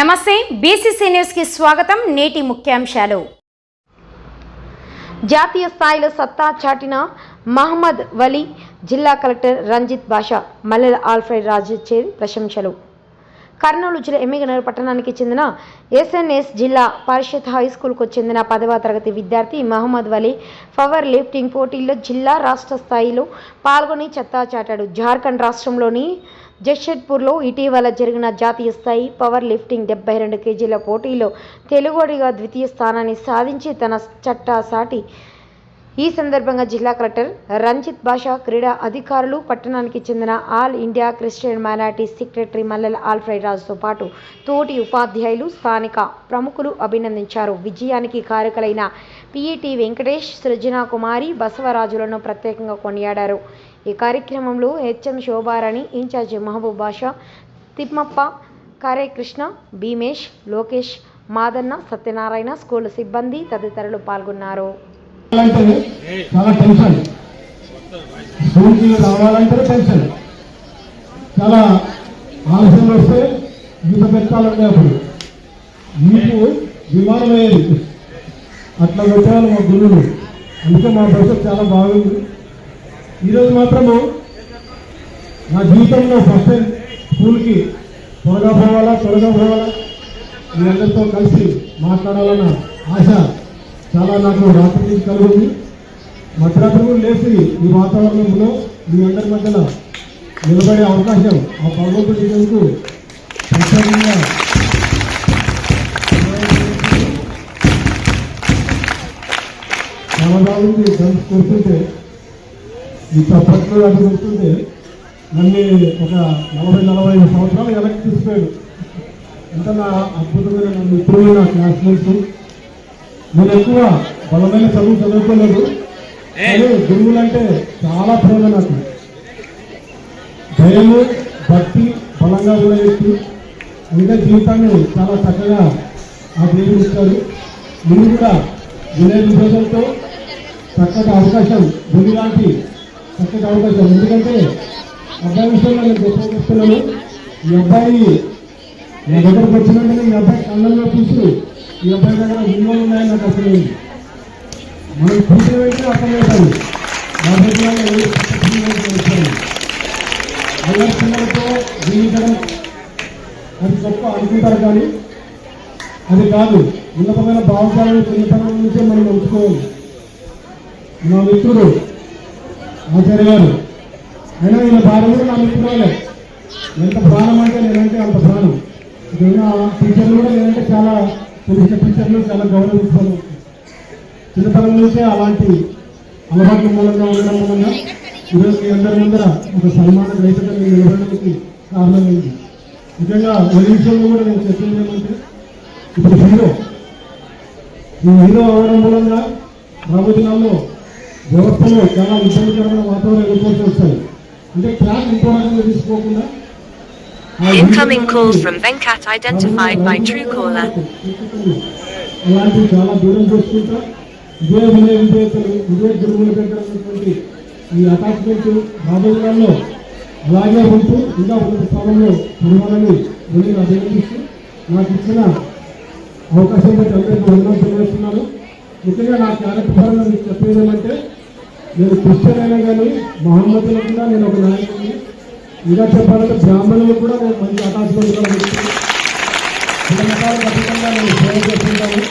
నమస్తే బీసీసీ న్యూస్కి స్వాగతం నేటి ముఖ్యాంశాలు. జాతీయ స్థాయిలో సత్తా చాటిన మహమ్మద్ వలీ జిల్లా కలెక్టర్ రంజిత్ బాషా మల్లెల ఆల్ఫ్రెడ్ రాజు చే ప్రశంసలు. కర్నూలు జిల్లా ఎమ్మిగనూరు పట్టణానికి చెందిన ఎస్ఎన్ఎస్ జిల్లా పరిషత్ హై స్కూల్కు చెందిన పదవ తరగతి విద్యార్థి మహమ్మద్ వలీ పవర్ లిఫ్టింగ్ పోటీల్లో జిల్లా రాష్ట్ర స్థాయిలో పాల్గొని చెత్తా చాటాడు. జార్ఖండ్ రాష్ట్రంలోని జషెడ్పూర్లో ఇటీవల జరిగిన జాతీయ స్థాయి పవర్ లిఫ్టింగ్ డెబ్బై రెండు కేజీల పోటీలో తెలుగుడిగా ద్వితీయ స్థానాన్ని సాధించి తన చట్టా సాటి ఈ సందర్భంగా జిల్లా కలెక్టర్ రంజిత్ బాషా క్రీడా అధికారులు పట్టణానికి చెందిన all India Christian minority secretary Mallela Alfred రాజుతో పాటు తోటి ఉపాధ్యాయులు స్థానిక ప్రముఖులు అభినందించారు. విజయానికి కారకులైన పిఈటి వెంకటేష్ సృజనా కుమారి బసవరాజులను ప్రత్యేకంగా కొనియాడారు. ఈ కార్యక్రమంలో HM Shobharani incharge Mahaboob Basha Thimmappa Kare Krishna Bhimesh Lokesh Madanna Satyanarayana school సిబ్బంది తదితరులు పాల్గొన్నారు. అంటే చాలా టెన్షన్. స్కూల్కి రావాలంటే టెన్షన్. చాలా ఆలస్యం వస్తే ఈత పెట్టాలంటే అప్పుడు. మీకు విమానం అయ్యేది. అట్లా పెట్టాలి మా గురువులు. అందుకే మా భవిష్యత్ చాలా బాగుంది. ఈరోజు మాత్రము నా జీవితంలో ఫస్ట్ టైం స్కూల్కి త్వరగా పోవాలా త్వరగా పోవాలా? మీ అందరితో కలిసి మాట్లాడాలన్న ఆశ చాలా నాకు రాత్రి నుంచి కలిగింది మధ్యరాత్రి కూడా లేచి ఈ వాతావరణంలో మీ అందరి మధ్యలో నిలబడే అవకాశం ఆ భగవంతుడి ఇచ్చేందుకు ప్రత్యేకంగా చాలా కలిసి డ్రమ్స్ ఈ చప్పట్లు అది కొడుతుంటే నన్ను ఒక నలభై నలభై ఐదు సంవత్సరాలు వెనక్కి తీసుకుపోయాడు. ఎంత నా అద్భుతమైన నన్ను ఇప్పుడు నా క్లాస్మేట్స్ నేను ఎక్కువ బలమైన చదువు చదువుకోలేదు. కానీ గురువులంటే చాలా ప్రేమ నాకు. భయము భక్తి బలంగా ఉన్న వ్యక్తి ఇంకా జీవితాన్ని చాలా చక్కగా ఆ దేవుడు ఇచ్చాడు మీరు కూడా వినయ విభేదంతో చక్కటి అవకాశం గురి లాంటి చక్కటి అవకాశం. ఎందుకంటే అబ్బాయి విషయంలో నేను గొప్ప చెప్తున్నాను. ఈ అబ్బాయి నా దగ్గరకు వచ్చినట్టుగా ఈ అబ్బాయి కళ్ళల్లో చూసి ఈ అబ్బాయి దగ్గర విలువలు ఉన్నాయని నాకు అసలు. మనం చూసే అర్థం అర్థమవుతాయి నా దగ్గర పిల్లలతో జీవించడం అది గొప్ప అనుకుంటారు కానీ అది కాదు. ఉన్నతమైన భావజాలను చిన్నతనం నుంచే మనం ఉంచుకోవాలి నా మిత్రుడు ఆచార్య గారు అయినా ఈయన భార్య కూడా నా మిత్రురాలే ఎంత ప్రాణం అంటే నేనంటే అంత ప్రాణం. టీచర్లు కూడా నేనంటే చాలా తెలిసిన టీచర్లు చాలా గౌరవిస్తాను చిన్నతనం నుంచే అలాంటి అలవాట్ల మూలంగా ఉండడం మూలంగా ఈరోజు మీ అందరి ముందర ఒక సన్మాన రైతుగా నేను నిలబడడానికి కారణమైంది. ముఖ్యంగా ఒక విషయంలో కూడా నేను చెప్పింది ఏమంటే ఇప్పుడు హీరో ఈ హీరో అవడం మూలంగా రాబో దినాల్లో వ్యవస్థలో చాలా ఇబ్బందికరమైన వాతావరణం ఎదుర్కోవాల్సి వస్తాయి. అంటే క్లాస్ ఇంపార్టెంట్గా తీసుకోకుండా Incoming call from Venkat identified by Truecaller. అలాంటివి చాలా దూరం చేసుకుంటా ఇదే వినయ విధేయతలు ఇదే గురువుల దగ్గర ఉన్నటువంటి ఈ అటాచ్మెంట్ రాబోయేలో అలాగే ఉంటూ ఇంకా ఉన్నత స్థానంలో పడవాలని నేను అభినందిస్తూ నాకు ఇచ్చిన అవకాశం బట్టి అందరికీ వందలు తెలియజేస్తున్నాను ముఖ్యంగా నా క్యారెక్టర్ పరంగా మీకు చెప్పేది ఏమంటే నేను క్రిస్టియన్ అయినా కానీ మహమ్మదులకు కూడా నేను ఒక నాయకుడిని ఇంకా చెప్పాలంటే బ్రాహ్మణులు కూడా నేను మంచి అటాచ్మెంట్ కూడా అతీతంగా నేను సేవ చేస్తుంటాను.